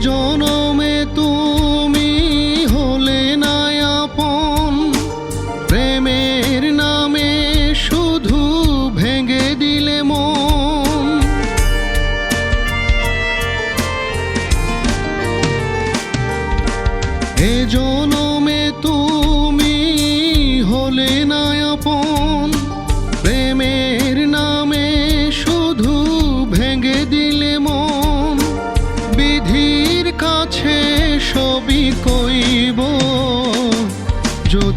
জনমে তুমি হলে নায়াপন। প্রেমের নামে শুধু ভেঙে দিলে মন। এ জনমে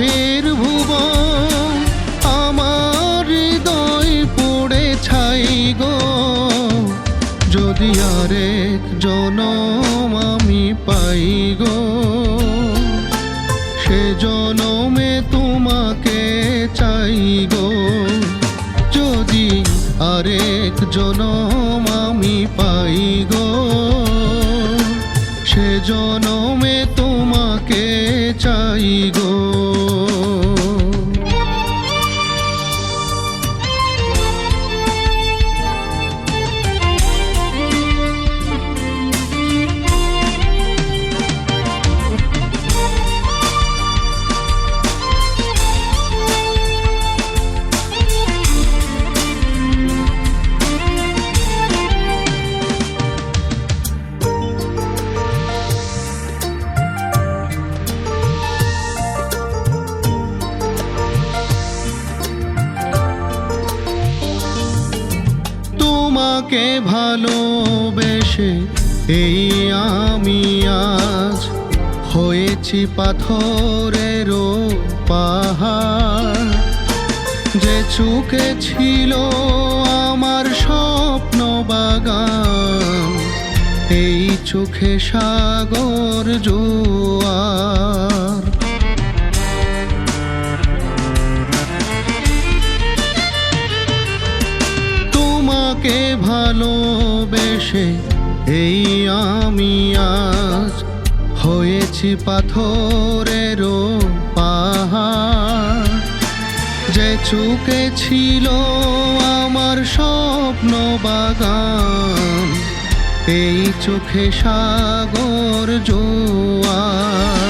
সুখের ভুবন, আমার হৃদয় পড়ে ছাই গো। যদি আরেক জনম আমি পাই গো, সে জনমে তোমাকে চাই গো। যদি আরেক জনম আমি পাই গো, সে জনমে তোমাকে চাই গো। তোমাকে ভালোবেসে, এই আমি আজ হয়েছি পাথরেরও পাহাড়। যে চুকে ছিল আমার স্বপ্ন বাগান, এই চোখে সাগর জোয়ার। তোমাকে ভালোবেসে এই আমি আজ হয়েছি পাথরেরও পাহাড়। যে চুকে ছিল আমার স্বপ্ন বাগান, এই চোখে সাগর জোয়ার।